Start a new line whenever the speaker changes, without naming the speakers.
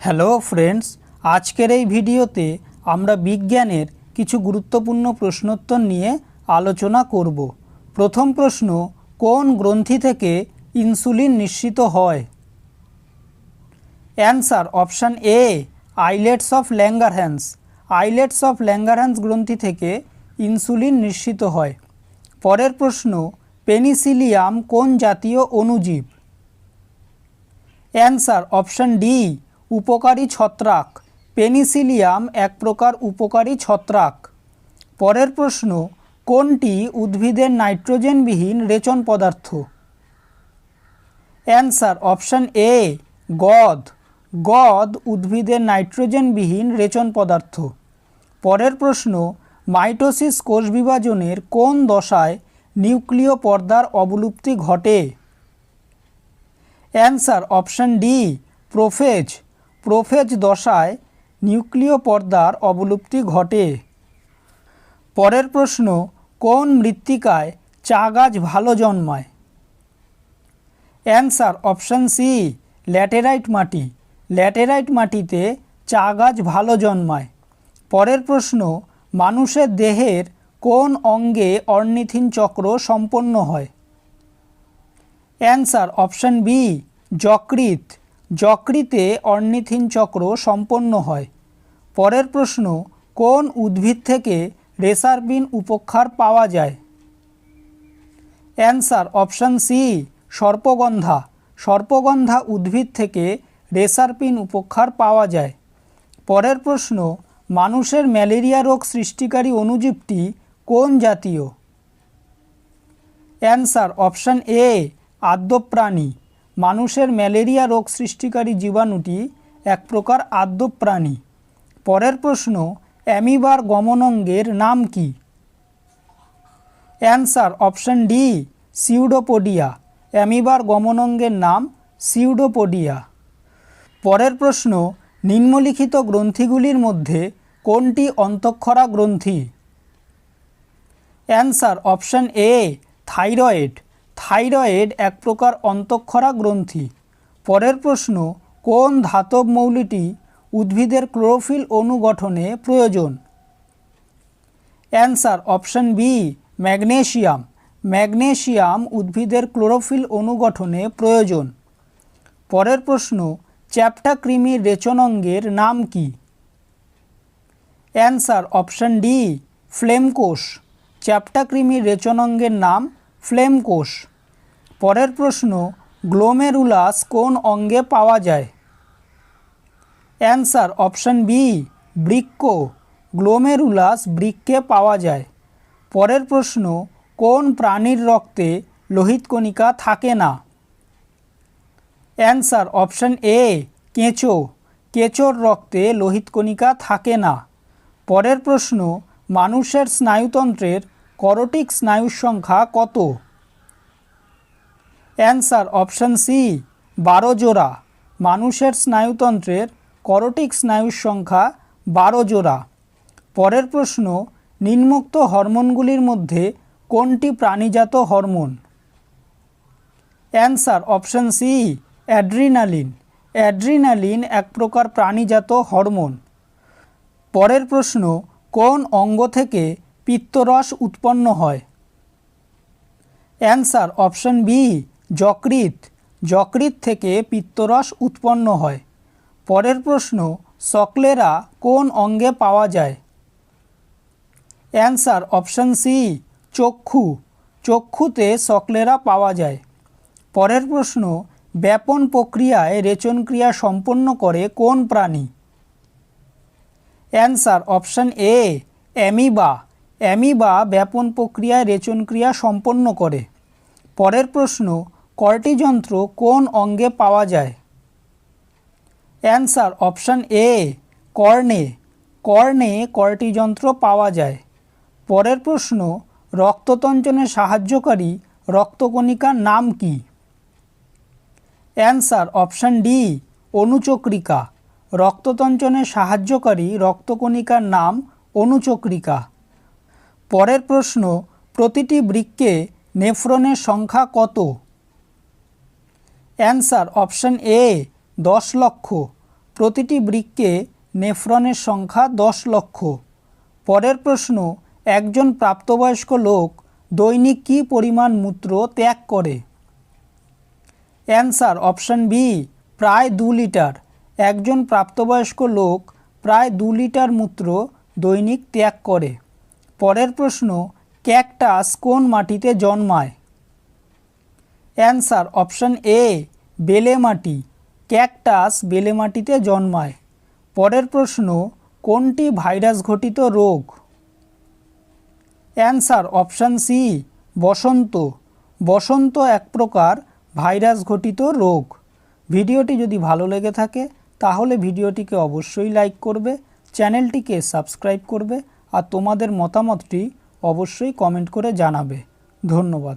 Hello friends, আজকের এই ভিডিওতে আমরা বিজ্ঞানের কিছু গুরুত্বপূর্ণ প্রশ্নোত্তর নিয়ে আলোচনা করব। প্রথম প্রশ্ন, কোন গ্রন্থি থেকে ইনসুলিন নিঃসৃত হয়? Answer option A, islets of Langerhans. Islets of Langerhans গ্রন্থি থেকে ইনসুলিন নিঃসৃত হয়। পরের প্রশ্ন, পেনিসিলিয়াম কোন জাতীয় অণুজীব অ্যান্সার অপশান ডি উপকারী ছত্রাক। পেনিসিলিয়াম এক প্রকার উপকারী ছত্রাক। পরের প্রশ্ন, কোনটি উদ্ভিদের নাইট্রোজেনবিহীন রেচন পদার্থ? অ্যান্সার, অপশান এ, গদ। গদ উদ্ভিদের নাইট্রোজেনবিহীন রেচন পদার্থ। পরের প্রশ্ন, মাইটোসিস কোষ বিভাজনের কোন দশায় নিউক্লিয় পর্দার অবলুপ্তি ঘটে? Answer, option D, prophase. Prophase দশায় নিউক্লিয় পর্দার অবলুপ্তি ঘটে। পরের প্রশ্ন, কোন মৃত্তিকায় চা গাছ ভালো জন্মায়? অ্যান্সার অপশান সি, ল্যাটেরাইট মাটি। ল্যাটেরাইট মাটিতে চা গাছ ভালো জন্মায়। পরের প্রশ্ন, মানুষের দেহের কোন অঙ্গে অর্নিথিন চক্র সম্পন্ন হয়? অ্যান্সার অপশান বি যকৃত যকৃতে অর্নিথিন চক্র সম্পন্ন হয়। পরের প্রশ্ন, কোন উদ্ভিদ থেকে রেসারবিন উপক্ষার পাওয়া যায়? অ্যান্সার, অপশান সি, সর্পগন্ধা। সর্পগন্ধা উদ্ভিদ থেকে রেসারপিন উপক্ষার পাওয়া যায়। পরের প্রশ্ন, মানুষের ম্যালেরিয়া রোগ সৃষ্টিকারী অণুজীবটি কোন জাতীয়? অ্যান্সার, অপশান এ, আদ্যপ্রাণী। মানুষের ম্যালেরিয়া রোগ সৃষ্টিকারী জীবাণুটি এক প্রকার আদ্যপ্রাণী পরের প্রশ্ন, অ্যামিবার গমনঙ্গের নাম কি? Answer option D, pseudopodia. অ্যামিবার গমনঙ্গের নাম সিউডোপোডিয়া। পরের প্রশ্ন, নিম্নলিখিত গ্রন্থিগুলির মধ্যে কোনটি অন্তঃক্ষরা গ্রন্থি? Answer option A, thyroid. Thyroid এক প্রকার অন্তঃক্ষরা গ্রন্থি। পরের প্রশ্ন, কোন ধাতব মৌলটি উদ্ভিদের ক্লোরোফিল অণু গঠনে প্রয়োজন? Answer, option B, magnesium. Magnesium উদ্ভিদের ক্লোরোফিল অণু গঠনে প্রয়োজন। পরের প্রশ্ন চ্যাপ্টা কৃমির রেচনাঙ্গের নাম কি? অ্যান্সার, অপশান ডি ফ্লেম কোষ চ্যাপ্টা কৃমির রেচনাঙ্গের নাম ফ্লেম কোষ পরের প্রশ্ন গ্লোমেরুলাস কোন অঙ্গে পাওয়া যায়? অ্যান্সার অপশান বি বৃক্ক। গ্লোমেরুলাস বৃক্কে পাওয়া যায়। পরের প্রশ্ন, কোন প্রাণীর রক্তে লোহিত কণিকা থাকে না? অ্যান্সার অপশান এ কেঁচো। কেঁচোর রক্তে লোহিত কণিকা থাকে না। পরের প্রশ্ন, মানুষের স্নায়ুতন্ত্রের করটিক স্নায়ুর সংখ্যা কত? অ্যান্সার অপশান সি, বারো জোড়া। মানুষের স্নায়ুতন্ত্রের করোটিক স্নায়ুর সংখ্যা বারো জোড়া। পরের প্রশ্ন, নিম্নোক্ত হরমোনগুলির মধ্যে কোনটি প্রাণীজাত hormone? Answer option C, adrenaline. Adrenaline এক প্রকার প্রাণীজাত হরমোন। পরের প্রশ্ন, কোন অঙ্গ থেকে পিত্তরস উৎপন্ন হয়? অ্যান্সার অপশান বি যকৃত যকৃত থেকে পিত্তরস উৎপন্ন হয়। পরের প্রশ্ন, সকলেরা কোন অঙ্গে পাওয়া যায়? অ্যান্সার অপশান সি, চক্ষু। চক্ষুতে সকলেরা পাওয়া যায়। পরের প্রশ্ন, ব্যাপন প্রক্রিয়ায় রেচনক্রিয়া সম্পন্ন করে কোন প্রাণী? Answer option A, amoeba. Amoeba ব্যাপন প্রক্রিয়ায় রেচনক্রিয়া সম্পন্ন করে। পরের প্রশ্ন কর্টি যন্ত্র কোন অঙ্গে পাওয়া যায়? অ্যান্সার অপশান এ, কর্ণে। কর্ণে কর্টি যন্ত্র পাওয়া যায়? পরের প্রশ্ন রক্ততঞ্চনে সাহায্যকারী রক্তকণিকার নাম কি? অ্যান্সার অপশান ডি, অনুচক্রিকা। রক্ততঞ্চনে সাহায্যকারী রক্তকণিকার নাম অনুচক্রিকা। পরের প্রশ্ন, প্রতিটি বৃক্কে নেফ্রনের সংখ্যা কত? অ্যান্সার অপশান এ, দশ লক্ষ। প্রতিটি বৃক্কে নেফ্রনের সংখ্যা দশ লক্ষ। পরের প্রশ্ন, একজন প্রাপ্তবয়স্ক লোক দৈনিক কী পরিমাণ মূত্র ত্যাগ করে? অ্যান্সার অপশান বি, প্রায় দু লিটার। একজন প্রাপ্তবয়স্ক লোক প্রায় দু লিটার মূত্র দৈনিক ত্যাগ করে। পরের প্রশ্ন, ক্যাকটাস কোন মাটিতে জন্মায়? অ্যান্সার অপশান এ, বেলে মাটি। ক্যাকটাস বেলে মাটিতে জন্মায়। পরের প্রশ্ন, কোনটি ভাইরাস ঘটিত রোগ? অ্যান্সার অপশান সি, বসন্ত। বসন্ত এক প্রকার ভাইরাস ঘটিত রোগ। ভিডিওটি যদি ভালো লেগে থাকে, তাহলে ভিডিওটিকে অবশ্যই লাইক করবে, চ্যানেলটিকে সাবস্ক্রাইব করবে, আর তোমাদের মতামতটি অবশ্যই কমেন্ট করে জানাবে। ধন্যবাদ।